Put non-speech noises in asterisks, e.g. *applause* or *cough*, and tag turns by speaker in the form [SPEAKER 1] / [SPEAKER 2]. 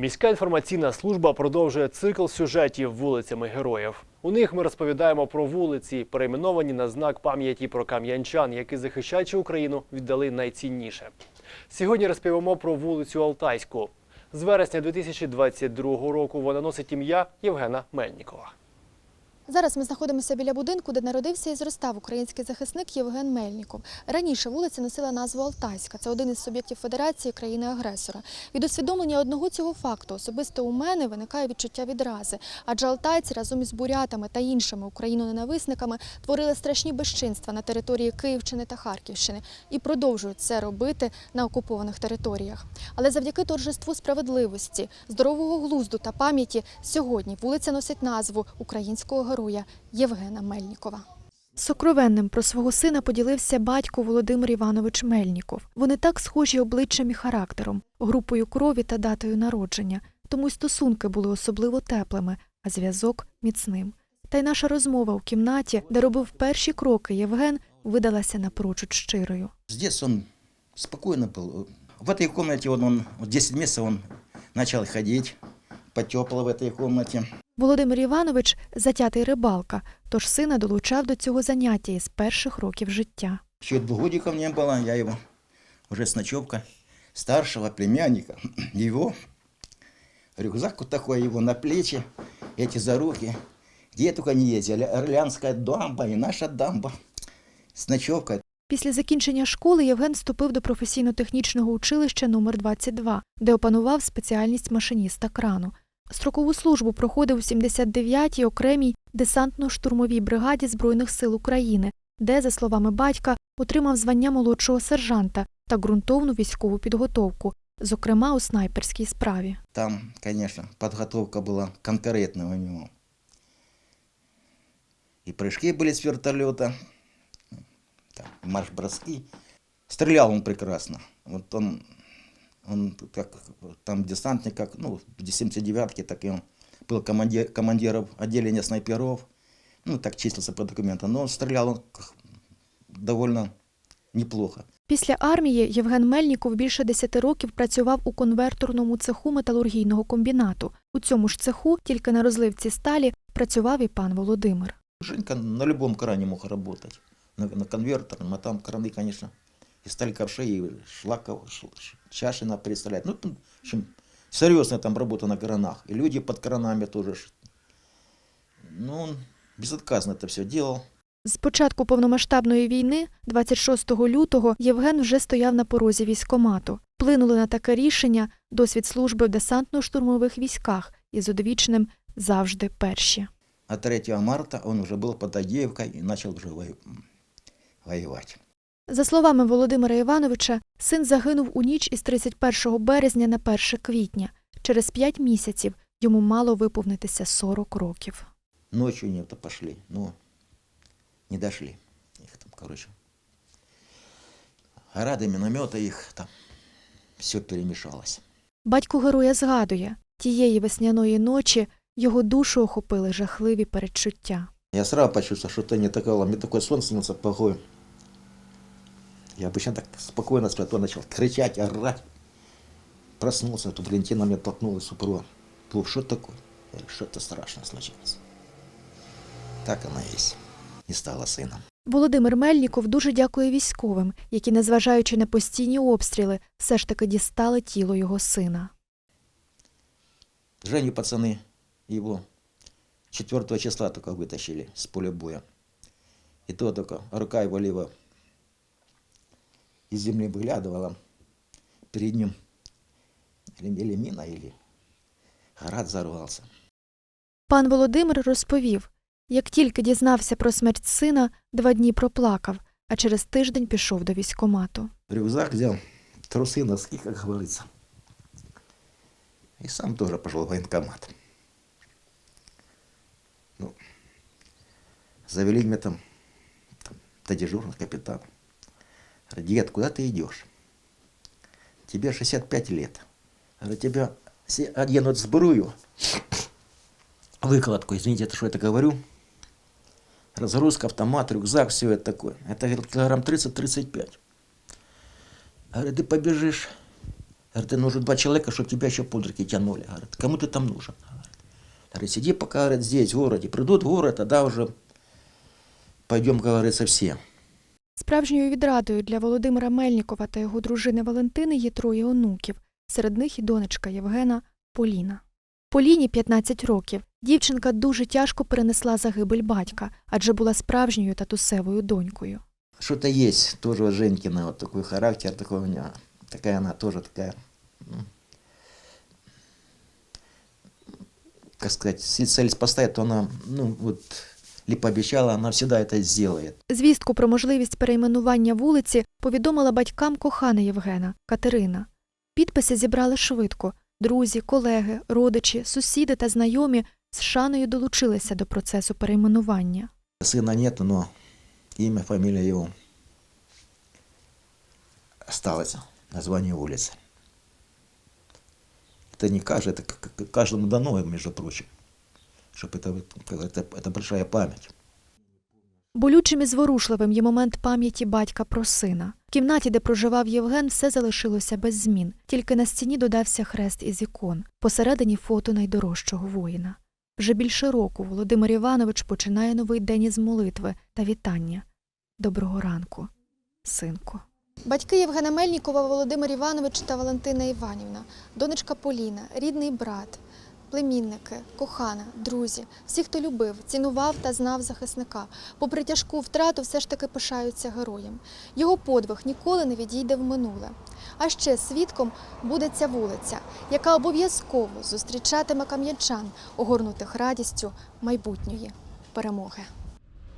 [SPEAKER 1] Міська інформаційна служба продовжує цикл сюжетів вулицями героїв. У них ми розповідаємо про вулиці, перейменовані на знак пам'яті про кам'янчан, які, захищаючи Україну, віддали найцінніше. Сьогодні розповімо про вулицю Алтайську. З вересня 2022 року вона носить ім'я Євгена Мельнікова.
[SPEAKER 2] Зараз ми знаходимося біля будинку, де народився і зростав український захисник Євген Мельніков. Раніше вулиця носила назву Алтайська. Це один із суб'єктів Федерації країни-агресора. Від усвідомлення одного цього факту особисто у мене виникає відчуття відрази. Адже алтайці разом із бурятами та іншими україноненависниками творили страшні безчинства на території Київщини та Харківщини і продовжують це робити на окупованих територіях. Але завдяки торжеству справедливості, здорового глузду та пам'яті сьогодні вулиця носить назву українського героя Євгена Мельнікова. Сокровенним про свого сина поділився батько Володимир Іванович Мельніков. Вони так схожі обличчям і характером, групою крові та датою народження, тому й стосунки були особливо теплими, а зв'язок міцним. Та й наша розмова у кімнаті, де робив перші кроки Євген, видалася напрочуд щирою.
[SPEAKER 3] С детства он спокойно был. В этой комнате он, он вот 10 месяцев он начал ходить, потепло в этой комнате.
[SPEAKER 2] Володимир Іванович затятий рибалка, тож сина долучав до цього заняття із перших років життя.
[SPEAKER 3] Еще и двух не было, я его уже с ночевка старшего племянника, *clears throat* его рюкзак вот такой его на плечи, эти за руки. Где только не ездили, Орлеанская дамба и наша дамба с ночевкой.
[SPEAKER 2] Після закінчення школи Євген вступив до професійно-технічного училища номер 22 де опанував спеціальність машиніста крану. Строкову службу проходив у 79-й окремій десантно-штурмовій бригаді Збройних сил України, де, за словами батька, отримав звання молодшого сержанта та ґрунтовну військову підготовку, зокрема у снайперській справі.
[SPEAKER 3] Там, конечно, подготовка была конкретная у него. И прыжки были с вертолета, там, марш-броски. Стрелял он прекрасно. Вот он, он как там десантник, как, ну, в 79-ке, так и он был командир, командиром отделения снайперов. Ну, так числился по документам. Но стрелял он довольно неплохо.
[SPEAKER 2] Після армії Євген Мельніков більше 10 років працював у конверторному цеху металургійного комбінату. У цьому ж цеху, тільки на розливці сталі, працював і пан Володимир.
[SPEAKER 3] Женька на любом кране мог работать. На, конвертерном, а там краны, конечно, и сталь ковшей, и шлаков, ш- ш- чаши надо представлять. Ну, в общем, серьезная там работа на кранах. И люди под кранами тоже. Ну, он безотказно это все делал.
[SPEAKER 2] З початку повномасштабної війни, 26 лютого, Євген вже стояв на порозі військомату. Плинули на таке рішення досвід служби в десантно-штурмових військах із одвічним завжди перші.
[SPEAKER 3] А 3 марта он уже был под Агеевкой и начал уже вою- воевать.
[SPEAKER 2] За словами Володимира Івановича, син загинув у ніч із 31 березня на 1 квітня. Через п'ять місяців йому мало виповнитися 40 років.
[SPEAKER 3] Ночью не то пошли, но не дошли. Их там, короче, грады, минометы их там, все перемешалось.
[SPEAKER 2] Батько героя згадує, тієї весняної ночі його душу охопили жахливі передчуття.
[SPEAKER 3] Я сразу почувствовал, что это не такое. Мне такой сон снился плохой. Я обычно так спокойно сплю, а то начал кричать, орать. Проснулся, тут Валентина меня толкнула, супруга. Плух, что такое? Я говорю, что-то страшное случилось. Так она и есть. Не стала сыном.
[SPEAKER 2] Володимир Мельніков дуже дякує військовим, які, незважаючи на постійні обстріли, все ж таки дістали тіло його сина.
[SPEAKER 3] Женю пацаны его 4 числа только вытащили с поля боя. И то только рука его левая из земли выглядывала. Перед ним или, или мина, или град взорвался.
[SPEAKER 2] Пан Володимир розповів, як тільки дізнався про смерть сина, два дні проплакав, а через тиждень пішов до військомату.
[SPEAKER 3] Рюкзак взял, трусы, носки, как говорится. И сам тоже пошел в военкомат. Ну, завели меня там, там до дежурного капитана. Говорит, дед, куда ты идешь? Тебе 65 лет. Говорит, тебя все оденут сбрую, выкладку, извините, это что это говорю, разгрузка, автомат, рюкзак, все это такое. Это килограмм 30-35. Говорит, ты побежишь Говорит, ты нужен два человека, чтобы тебя еще под руки тянули. Говорит, кому ты там нужен? Говорит, сиди пока говорит, здесь, в городе. Придут в город, тогда уже пойдем, говорится, все.
[SPEAKER 2] Справжньою відрадою для Володимира Мельнікова та його дружини Валентини є троє онуків. Серед них і донечка Євгена Поліна. Поліні 15 років. Дівчинка дуже тяжко перенесла загибель батька, адже була справжньою татусевою донькою.
[SPEAKER 3] Что-то есть тоже у Женькина, вот такой характер, такой у нее, такая она тоже такая, ну, как сказать, если цель поставит, то она, ну, вот, ли пообещала, она всегда это сделает.
[SPEAKER 2] Звістку про можливість перейменування вулиці повідомила батькам кохана Євгена Катерина. Підписи зібрали швидко. Друзі, колеги, родичі, сусіди та знайомі з шаною долучилися до процесу перейменування.
[SPEAKER 3] Сына нет, но имя, фамилия его осталось, название улицы. Это не каждый, это к- к- каждому дано, между прочим, чтобы это, вот, это, это большая память.
[SPEAKER 2] Болючим і зворушливим є момент пам'яті батька про сина. В кімнаті, де проживав Євген, все залишилося без змін. Тільки на стіні додався хрест із ікон. Посередині фото найдорожчого воїна. Вже більше року Володимир Іванович починає новий день із молитви та вітання. Доброго ранку, синку. Батьки Євгена Мельнікова, Володимир Іванович та Валентина Іванівна, донечка Поліна, рідний брат, племінники, кохана, друзі, всі, хто любив, цінував та знав захисника. Попри тяжку втрату, все ж таки пишаються героєм. Його подвиг ніколи не відійде в минуле. А ще свідком буде ця вулиця, яка обов'язково зустрічатиме кам'янчан, огорнутих радістю майбутньої перемоги.